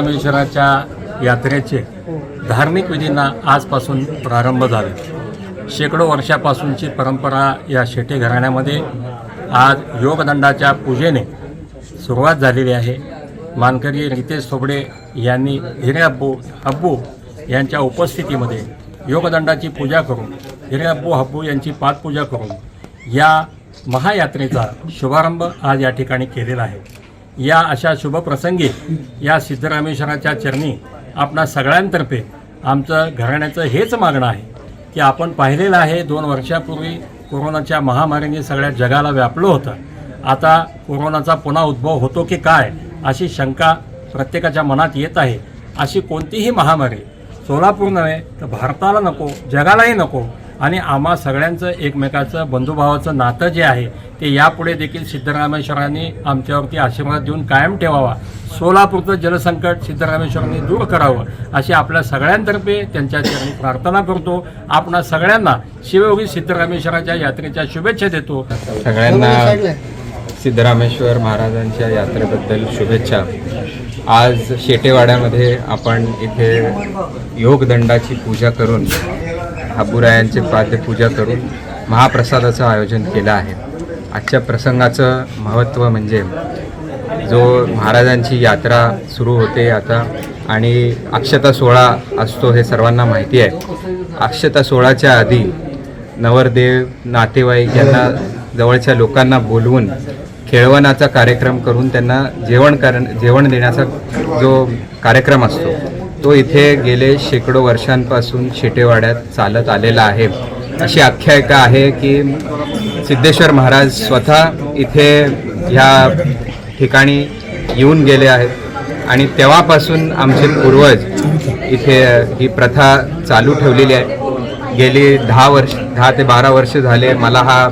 रामेश्वराच्या यात्रेचे धार्मिक विधींना आजपासून प्रारंभ झाले. शेकडो वर्षापासूनची परंपरा या शेटे घराण्यामध्ये आज योगदंडाच्या पूजेने सुरुवात झालेली आहे. मानकरी रितेश थोबडे यांनी हिरे अब्बू अब्बू यांच्या उपस्थितीमध्ये योगदंडाची पूजा करून हिरे अब्बू हब्बू यांची पाठपूजा करून या महायात्रेचा शुभारंभ आज या ठिकाणी केलेला आहे. या अशा शुभप्रसंगी या सिद्धरामेश्वराच्या चरणी आपणा सगळ्यांतर्फे आमचं घराण्याचं हेच मागणं आहे की आपण पाहिलेलं आहे दोन वर्षापूर्वी कोरोनाच्या महामारीने सगळ्या जगाला व्यापलं होतं. आता कोरोनाचा पुन्हा उद्भव होतो की काय अशी शंका प्रत्येकाच्या मनात येत आहे. अशी कोणतीही महामारी सोलापूर नव्हे तर भारताला नको जगालाही नको आणि आम्हा सगळ्यांचं एकमेकाचं बंधुभावाचं नातं जे आहे ते यापुढे देखील सिद्धरामेश्वरांनी आमच्यावरती आशीर्वाद देऊन कायम ठेवावा. सोलापूरचं जलसंकट सिद्धरामेश्वरांनी दूर करावं अशी आपल्या सगळ्यांतर्फे त्यांच्या चरणी प्रार्थना करतो. आपणा सगळ्यांना शिवयोगी सिद्धरामेश्वराच्या यात्रेच्या शुभेच्छा देतो. सगळ्यांना सिद्धरामेश्वर महाराजांच्या यात्रेबद्दल शुभेच्छा. आज शेटेवाड्यामध्ये आपण इथे योगदंडाची पूजा करून हाबुरायांचे पाद्यपूजा करून महाप्रसादाचं आयोजन केलं आहे. आजच्या प्रसंगाचं महत्त्व म्हणजे जो महाराजांची यात्रा सुरू होते आता आणि अक्षता सोहळा असतो हे सर्वांना माहिती आहे. अक्षता सोहळाच्या आधी नवरदेव नातेवाईक यांना जवळच्या लोकांना बोलवून खेळवणाचा कार्यक्रम करून त्यांना जेवण कारण जेवण देण्याचा जो कार्यक्रम असतो तो इथे गेले शेकडो वर्षांपासून शेटेवाड्यात चालत आलेला आहे. अशी आख्यायिका आहे की सिद्धेश्वर महाराज स्वतः इथे ह्या ठिकाणी येऊन गेले आहेत आणि तेव्हापासून आमचे पूर्वज इथे ही प्रथा चालू ठेवलेली आहे. गेली दहा वर्ष दहा ते बारा वर्ष झाले मला हा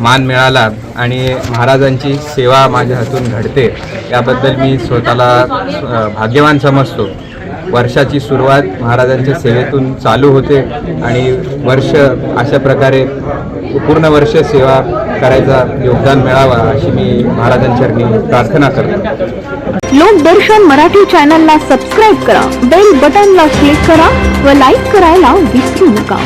मान मिळाला आणि महाराजांची सेवा माझ्या हातून घडते. याबद्दल मी स्वतःला भाग्यवान समजतो. वर्षाची सुरुवात महाराजांच्या सेवेतून चालू होते आणि वर्ष अशा प्रकारे पूर्ण वर्ष सेवा करायचा योगदान मिळावा अशी मी महाराजांचरणी प्रार्थना करतो. लोकदर्शन मराठी चॅनलला सबस्क्राईब करा बेल बटनला क्लिक करा व लाईक करायला विसरू नका.